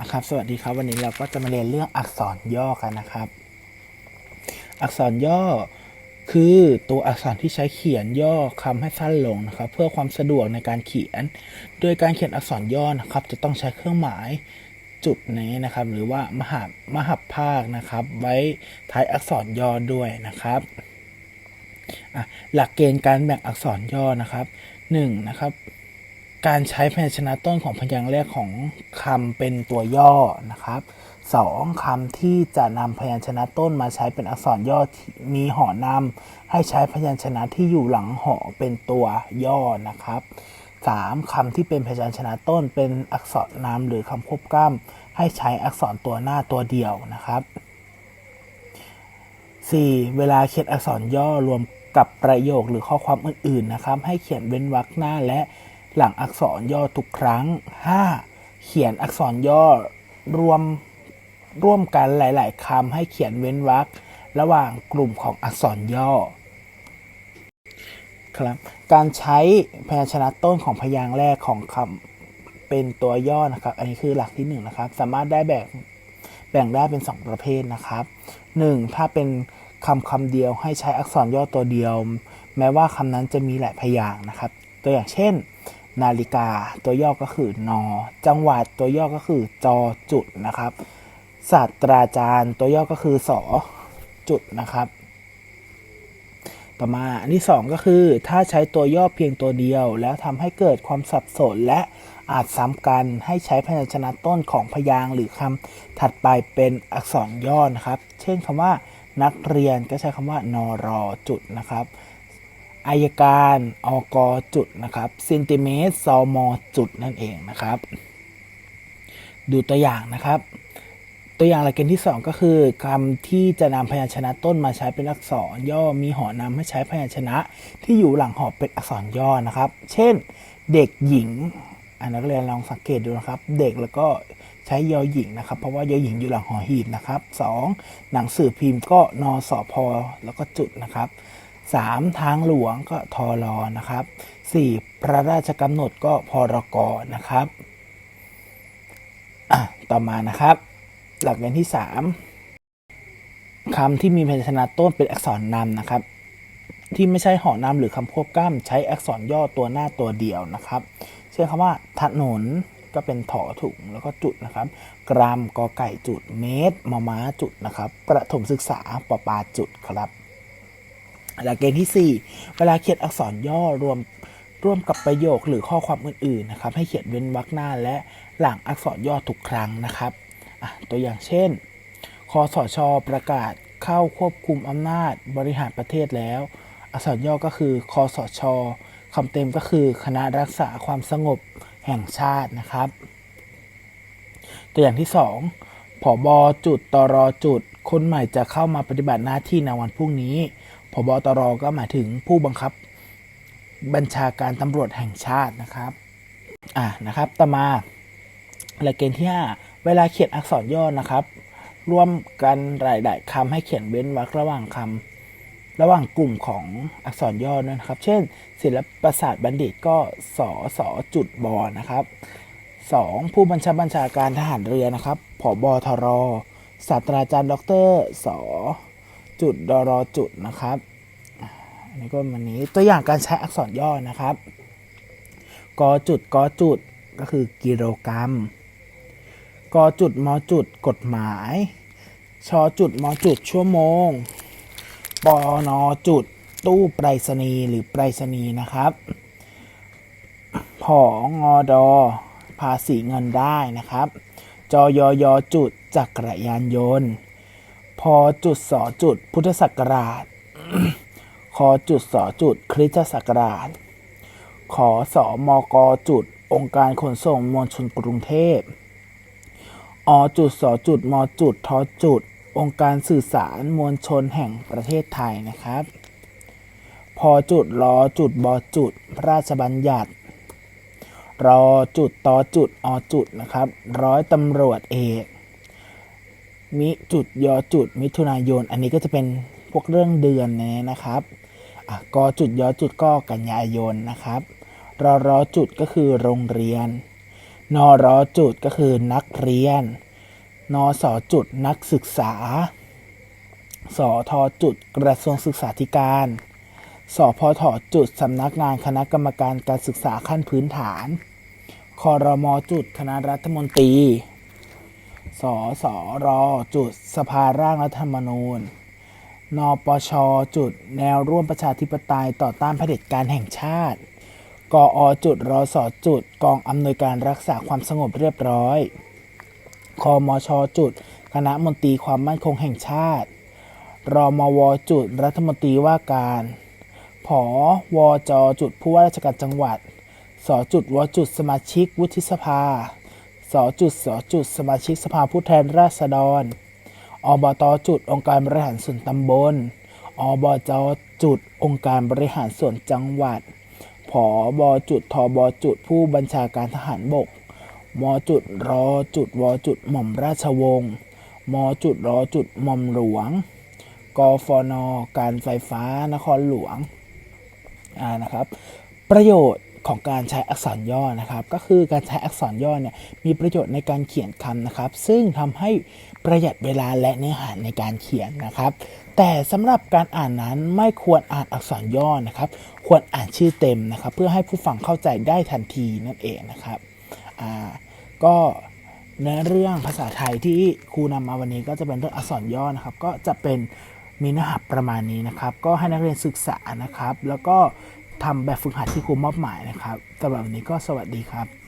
นะครับสวัสดีครับวันนี้เราก็จะมาเรียนเรื่องอักษรย่อกันนะครับ อักษรย่อคือตัวอักษรที่ใช้เขียนย่อคำให้สั้นลงนะครับ เพื่อความสะดวกในการเขียน โดยการเขียนอักษรย่อนะครับ จะต้องใช้เครื่องหมายจุดนี้นะครับ หรือว่ามหามหับภาคนะครับ ไว้ท้ายอักษรย่อด้วยนะครับหลักเกณฑ์การแบ่งอักษรย่อนะครับหนึ่งนะครับ การใช้พยัญชนะต้นของพยางค์แรกของคำเป็นตัวย่อนะครับสองคำที่จะนำพยัญชนะต้นมาใช้เป็นอักษรย่อที่มีหอนำให้ใช้พยัญชนะที่อยู่หลังหอเป็นตัวย่อนะครับสามคำที่เป็นพยัญชนะต้นเป็นอักษรนำหรือคำควบกล้ำให้ใช้อักษรตัวหน้าตัวเดียวนะครับ 4. เวลาเขียนอักษรย่อรวมกับประโยคหรือข้อความอื่นๆนะครับ ให้เขียนเว้นวรรคหน้าและ หลังอักษรย่อทุกครั้ง 5. เขียนอักษรย่อรวมร่วมกันหลาย ๆคำให้เขียนเว้นวรรคระหว่างกลุ่มของอักษรย่อครับการใช้พยัญชนะต้นของพยางค์แรกของคำเป็นตัวย่อนะครับ อันนี้คือหลักที่หนึ่งนะครับ สามารถได้แบ่งแบ่งได้เป็น 2 ประเภทนะครับ 1. ถ้าเป็นคำคำเดียวให้ใช้อักษรย่อตัวเดียว แม้ว่าคำนั้นจะมีหลายพยางค์นะครับ ตัวอย่างเช่น นาฬิกาตัวย่อก็คือนอ จังหวัดตัวย่อก็คือจอจุดนะครับ ศาสตราจารย์ตัวย่อก็คือสอจุดนะครับ ต่อมาอันที่ 2 ก็คือถ้าใช้ตัวย่อเพียงตัวเดียว แล้วทำให้เกิดความสับสนและอาจซ้ำกันให้ใช้พยัญชนะต้นของพยางค์หรือคำถัดไปเป็นอักษรย่อนะครับ เช่นคำว่านักเรียนก็ใช้คำว่านอรอจุดนะครับ อายการอกจุดนะครับเซนติเมตรซมจุดนั่นเองนะครับ ดูตัวอย่างนะครับ ตัวอย่างหลักเกณฑ์ที่ 2 ก็คือคำที่จะนำพยัญชนะต้นมาใช้เป็นอักษรย่อมีหอนำให้ใช้พยัญชนะที่อยู่หลังหอเป็นอักษรย่อนะครับ เช่น เด็กหญิงอันนักเรียนลองสังเกตดูนะครับ เด็กแล้วก็ใช้ยอหญิงนะครับ เพราะว่ายอหญิงอยู่หลังหอหีบนะครับ 2. หนังสือพิมพ์ก็นสพแล้วก็จุดนะครับ 3. ทางหลวงก็ทอรอนะครับ 4. พระราชกำหนดก็พรกนะครับต่อมานะครับ หลักเกณฑ์ที่ 3คำที่มีพยัญชนะต้นเป็นอักษรนำนะครับ ที่ไม่ใช่หอนำหรือคำควบกล้ำใช้อักษรย่อตัวหน้าตัวเดียวนะครับ เช่นคำว่าถนนก็เป็นถอถุงแล้วก็จุดนะครับ กรัมกอไก่จุดเมตรมอม้าจุดนะครับ ประถมศึกษาปปาจุดครับ หลักเกณฑ์ที่ 4 เวลาเขียนอักษรย่อรวมร่วมกับประโยคหรือข้อความอื่นๆนะครับ ให้เขียนเว้นวรรคหน้าและหลังอักษรย่อทุกครั้งนะครับตัวอย่างเช่นคอสชประกาศเข้าควบคุมอำนาจบริหารประเทศแล้ว อักษรย่อก็คือคอสชคำเต็มก็คือคณะรักษาความสงบแห่งชาตินะครับ ตัวอย่างที่ 2ผอบอจุดตรจุด คนใหม่จะเข้ามาปฏิบัติหน้าที่ในวันพรุ่งนี้ผบตรก็หมายถึงผู้บังคับบัญชาการตำรวจแห่งชาตินะครับ อะนะครับต่อมาหลักเกณฑ์ที่5เวลาเขียนอักษรย่อนะครับ ร่วมกันหลายๆคำให้เขียนเว้นวรรคระหว่างคำระหว่างกลุ่มของอักษรย่อด้วยนะครับ เช่น ศิลปศาสตร์บัณฑิตก็สอสอจุดบอนะครับ 2. ผู้บัญชาบัญชาการทหารเรือนะครับผบทร ศาสตราจารย์ ดรสจุดดรจุดนะครับ อันนี้ก็วันนี้ตัวอย่างการใช้อักษรย่อนะครับ กจุดกจุดก็คือกิโลกรัม กจุดมจุดกฎหมาย ชจุดมจุดชั่วโมง ปนจุดตู้ไปรษณีย์หรือไปรษณีย์นะครับผองอดอภาษีเงินได้นะครับ จยยจุด จักรยานยนต์ พอจุดสอจุดพุทธศักราช คอจุดสอจุดคริสตศักราช ขอสอมกจุดองค์การขนส่งมวลชนกรุงเทพ อจุดสอจุดมจุดทอจุด องค์การสื่อสารมวลชนแห่งประเทศไทยนะครับ พอจุดรอจุดบอจุด พระราชบัญญัติรอจุดตอจุดอจุดนะครับ ร้อยตำรวจเอก มิจุดยอจุด มิถุนายน อันนี้ก็จะเป็นพวกเรื่องเดือนนี้นะครับอะกอจุดยอจุดก็กันยายนนะครับรอรอจุดก็คือโรงเรียน นอรอจุดก็คือนักเรียน นอสอจุดนักศึกษา สอทอจุดกระทรวงศึกษาธิการสพทจุดสำนักงานคณะกรรมการการศึกษาขั้นพื้นฐาน คอรมอจุดคณะรัฐมนตรี สสรจุดสภาร่างรัฐธรรมนูญ นปชจุดแนวร่วมประชาธิปไตยต่อต้านเผด็จการแห่งชาติ กอจุดรสจุด กองอำนวยการรักษาความสงบเรียบร้อยคมชจุด คณะมนตรีความมั่นคงแห่งชาติ รมวจุด รัฐมนตรีว่าการ ผอวจจุดผู้ว่าราชการจังหวัด สจุดวจุดสมาชิกวุฒิสภา สจุดสจุดสมาชิกสภาผู้แทนราษฎร อบตจุดองค์การบริหารส่วนตำบล อบจจุดองค์การบริหารส่วนจังหวัด ผอบจุดทบจุดผู้บัญชาการทหารบก มจุดรอจุดวจุดหม่อมราชวงศ์ มจุดรอจุดหม่อมหลวง กฟน การไฟฟ้านครหลวง อ่านะครับ ประโยชน์ ของการใช้อักษรย่อนะครับ ก็คือการใช้อักษรย่อเนี่ยมีประโยชน์ในการเขียนคำนะครับ ซึ่งทำให้ประหยัดเวลาและเนื้อหาในการเขียนนะครับ แต่สำหรับการอ่านนั้นไม่ควรอ่านอักษรย่อนะครับ ควรอ่านชื่อเต็มนะครับ เพื่อให้ผู้ฟังเข้าใจได้ทันทีนั่นเองนะครับอ่าก็เนื้อเรื่องภาษาไทยที่ครูนำมาวันนี้ก็จะเป็นเรื่องอักษรย่อนะครับ ก็จะเป็นมีเนื้อหาประมาณนี้นะครับ ก็ให้นักเรียนศึกษานะครับ แล้วก็ ทำแบบฝึกหัดที่ครูมอบหมายนะครับสำหรับวันนี้ก็สวัสดีครับ